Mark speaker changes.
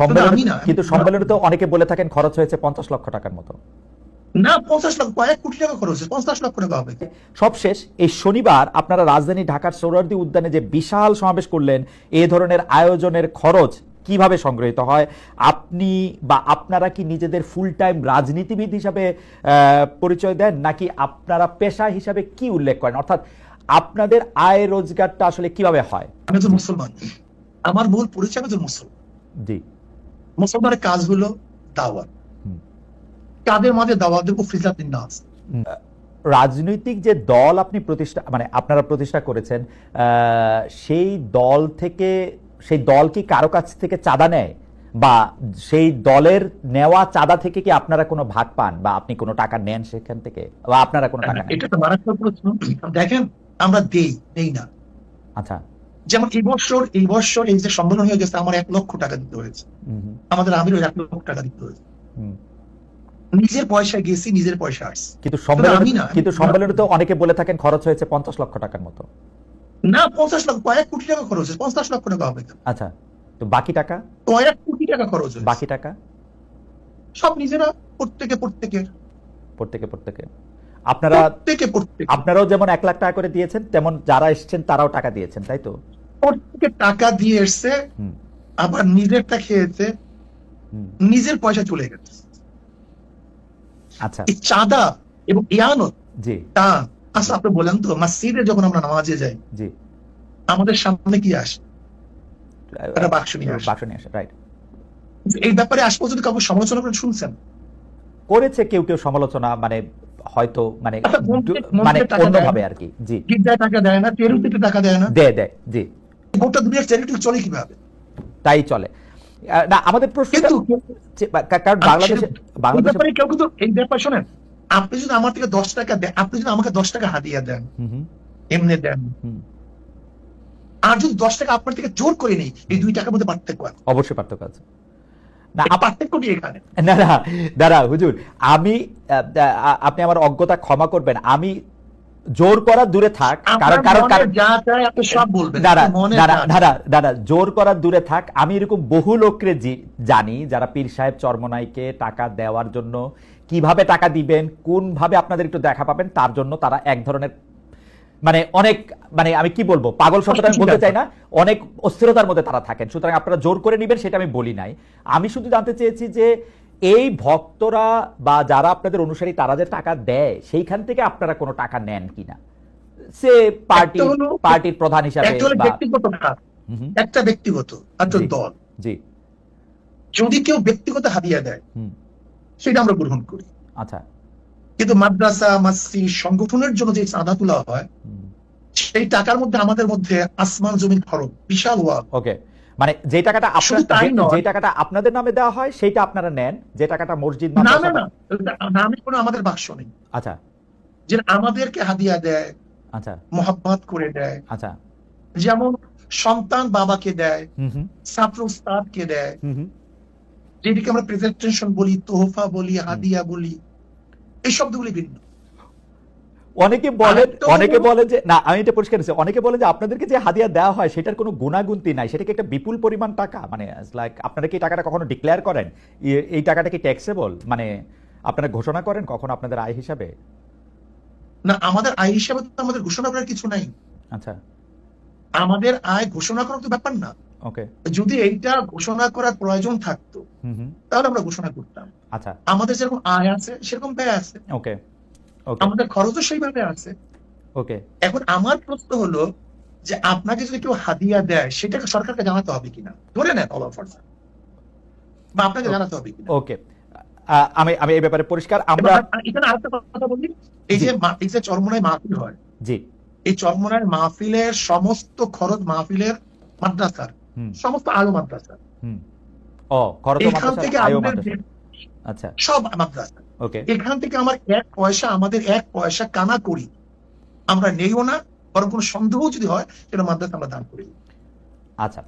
Speaker 1: সম্মেলন কিন্তু সম্মেলনে তো অনেকে বলে থাকেন খরচ হয়েছে পঞ্চাশ লক্ষ টাকার মতো।
Speaker 2: না পঞ্চাশ লক্ষ কয়েক কোটি টাকা খরচ হয়েছে পঞ্চাশ লক্ষ টাকা হবে।
Speaker 1: সবশেষ এই শনিবার আপনারা রাজধানী ঢাকার সৌরার্দি উদ্যানে যে বিশাল সমাবেশ করলেন এ ধরনের আয়োজনের খরচ কীভাবে সংগৃহীত হয়? আপনি বা আপনারা কি নিজেদের ফুল টাইম রাজনীতিবিদ হিসাবে পরিচয় দেন নাকি আপনারা পেশা হিসাবে কি উল্লেখ করেন? অর্থাৎ আপনাদের আয় রোজগারটা আসলে কীভাবে হয়?
Speaker 2: আমি একজন মুসলমান। আমার মূল পরিচয় আমি একজন মুসলমান।
Speaker 1: জি।
Speaker 2: মুসলমানের কাজ হলো দাওয়াত কাদের মাঝে দাওয়াত দেবো ফ্রিজাত নাস?
Speaker 1: রাজনৈতিক যে দল আপনি প্রতিষ্ঠা মানে আপনারা প্রতিষ্ঠা করেছেন সেই দল থেকে সেই দল কি কারও কাছ থেকে চাঁদা নেয়? বা সেই দলের নেওয়া চাঁদা থেকে কি আপনারা কোনো ভাগ পান? বা আপনি কোনো টাকা নেন সেখান থেকে? বা আপনারা কোনো টাকা
Speaker 2: এটা তো মারাত্মক প্রশ্ন। দেখেন আমরা দেই দেই না।
Speaker 1: আচ্ছা।
Speaker 2: যেমন এই বছর এই বছর এই যে সম্মেলন হয়ে গেছে আমার এক লক্ষ টাকা দিতে হয়েছে। আমাদের আমিরও এক লক্ষ টাকা দিতে হয়েছে। নিজের পয়সায় গেছি নিজের পয়সা আসছে।
Speaker 1: কিন্তু সম্মেলনে
Speaker 2: আমি না।
Speaker 1: কিন্তু সম্মেলনে তো অনেকে বলে থাকেন খরচ হয়েছে পঞ্চাশ লক্ষ টাকার মতো।
Speaker 2: না পঞ্চাশ লক্ষ কয়েক কোটি টাকা খরচ হয়েছে। পঞ্চাশ লক্ষ টাকা হবে
Speaker 1: আচ্ছা তো বাকি টাকা?
Speaker 2: কয়েক কোটি টাকা খরচ হয়েছে।
Speaker 1: বাকি টাকা?
Speaker 2: সব নিজেরা প্রত্যেকে প্রত্যেকের।
Speaker 1: প্রত্যেকে প্রত্যেকে আপনারা আপনারাও যেমন এক লাখ টাকা করে দিয়েছেন তেমন যারা এসছেন তারাও টাকা দিয়েছেন তাই তো?
Speaker 2: প্রত্যেকে টাকা দিয়ে এসছে আবার নিজেরটা খেয়েছে নিজের পয়সা চলে গেছে।
Speaker 1: আচ্ছা।
Speaker 2: এই চাঁদা এবং ইয়ানত
Speaker 1: জি।
Speaker 2: তা আচ্ছা আপনি বলেন তো মসজিদে যখন আমরা নামাজে যাই
Speaker 1: জি।
Speaker 2: আমাদের সামনে কি আসে? একটা বাক্স নিয়ে আসে।
Speaker 1: বাক্স নিয়ে আসে রাইট
Speaker 2: এই ব্যাপারে আজ পর্যন্ত কাউকে সমালোচনা করে শুনছেন?
Speaker 1: করেছে কেউ কেউ সমালোচনা মানে হয়তো মানে
Speaker 2: আচ্ছা,
Speaker 1: মানে অন্যভাবে। আর কি জি।
Speaker 2: টাকা দেয় না তেরুতিতে টাকা দেয় না।
Speaker 1: দেয় দেয় জি।
Speaker 2: গোটা দুনিয়ার চ্যারিটি চলে কীভাবে?
Speaker 1: তাই চলে। না আমাদের প্রশ্ন কারণ বাংলাদেশে বাংলাদেশে
Speaker 2: কেউ কিন্তু এই ব্যাপার শোনেন আপনি যদি আমার থেকে দশ টাকা দেন আপনি যদি আমাকে দশ টাকা দেন এমনি দেন। আর যদি দশ টাকা আপনার থেকে জোর করে নেই এই দুই টাকার মধ্যে পার্থক্য আছে?
Speaker 1: অবশ্যই পার্থক্য আছে। না না না হুজুর আমি আপনি আমার অজ্ঞতা ক্ষমা করবেন। আমি জোর করা দূরে থাক কারণ কারণ দাঁড়া দাঁড়া জোর করার দূরে থাক। আমি এরকম বহু লোককে জানি যারা পীর সাহেব চরমনাইকে টাকা দেওয়ার জন্য কীভাবে টাকা দিবেন কোন ভাবে আপনাদের একটু দেখা পাবেন তার জন্য তারা এক ধরনের মানে অনেক মানে আমি কি বলব? পাগল শব্দটা আমি বলতে চাই না। অনেক অস্থিরতার মধ্যে তারা থাকেন। সুতরাং আপনারা জোর করে নেবেন সেটা আমি বলি নাই। আমি শুধু জানতে চেয়েছি যে এই ভক্তরা বা যারা আপনাদের অনুসারী তারা যে টাকা দেয় সেইখান থেকে আপনারা কোনো টাকা নেন কিনা? সে পার্টি পার্টির প্রধান হিসাবে
Speaker 2: একটা ব্যক্তিগত একটা একটা দল।
Speaker 1: জি।
Speaker 2: যদি কেউ ব্যক্তিগত হাদিয়া দেয়
Speaker 1: হুম।
Speaker 2: সেটা আমরা গ্রহণ করি।
Speaker 1: আচ্ছা।
Speaker 2: কিন্তু মাদ্রাসা মাসি সংগঠনের জন্য যে চাঁদা তোলা হয় সেই টাকার মধ্যে আমাদের মধ্যে আসমান জমিন খরচ বিশাল ওয়াল
Speaker 1: ওকে। মানে যে টাকাটা আপনার যে- টাকাটা আপনাদের নামে দেওয়া হয় সেইটা আপনারা নেন। যে টাকাটা মসজিদ
Speaker 2: না না না নামে কোনো আমাদের বাক্স নেই।
Speaker 1: আচ্ছা।
Speaker 2: যে আমাদেরকে হাদিয়া দেয়
Speaker 1: আচ্ছা।
Speaker 2: মোহাব্বত করে দেয়।
Speaker 1: আচ্ছা।
Speaker 2: যেমন সন্তান বাবাকে দেয় ছাত্র উস্তাদকে দেয়। যেটিকে আমরা প্রেজেন্টেশন বলি তোহফা বলি হাদিয়া বলি এই শব্দগুলি ভিন্ন।
Speaker 1: অনেকে বলেন অনেকে বলেন যে না আমি এটা পরিষ্কার দিচ্ছি অনেকে বলেন যে আপনাদেরকে যে হাদিয়া দেওয়া হয় সেটার কোনো গুণাগুন্তি নাই। সেটা কি একটা বিপুল পরিমাণ টাকা মানে লাইক আপনারা কি টাকাটা কখনো ডিক্লেয়ার করেন? এই টাকাটা কি ট্যাক্সেবল মানে আপনারা ঘোষণা করেন কখন আপনাদের আয় হিসাবে?
Speaker 2: না আমাদের আয় হিসাবে তো আমাদের ঘোষণা করার কিছু নাই।
Speaker 1: আচ্ছা।
Speaker 2: আমাদের আয় ঘোষণা করার তো ব্যাপার না।
Speaker 1: ওকে
Speaker 2: যদি এইটা ঘোষণা করার প্রয়োজন থাকতো তাহলে আমরা ঘোষণা করতাম।
Speaker 1: আচ্ছা।
Speaker 2: আমাদের যেরকম আয় আছে সেরকম ব্যয় আছে।
Speaker 1: ওকে
Speaker 2: আমাদের খরচও সেইভাবে আছে।
Speaker 1: ওকে
Speaker 2: এখন আমার প্রশ্ন হলো যে আপনাকে যদি কেউ হাদিয়া দেয় সেটাকে সরকারকে জানাতে হবে কিনা? ধরে নেন অল অফার বা আপনাকে জানাতে হবে কিনা?
Speaker 1: ওকে আমি আমি এই ব্যাপারে পরিষ্কার আমরা
Speaker 2: এখানে আরেকটা কথা বলি। এই যে এই যে চরমনায় মাহফিল হয়
Speaker 1: জি।
Speaker 2: এই চরমনায় মাহফিলের সমস্ত খরচ মাহফিলের মাদ্রাসার সমস্ত আলো মাদ্রাসা
Speaker 1: হুম। ও খরচ
Speaker 2: এখান
Speaker 1: মাদ্রাসা
Speaker 2: থেকে
Speaker 1: আচ্ছা।
Speaker 2: সব মাদ্রাসা
Speaker 1: ওকে।
Speaker 2: এখান থেকে আমার এক পয়সা আমাদের এক পয়সা কানা করি। আমরা নেইও না বরং কোনো সন্দেহ যদি হয় সেটা মাদ্রাসা আমরা দান করি।
Speaker 1: আচ্ছা।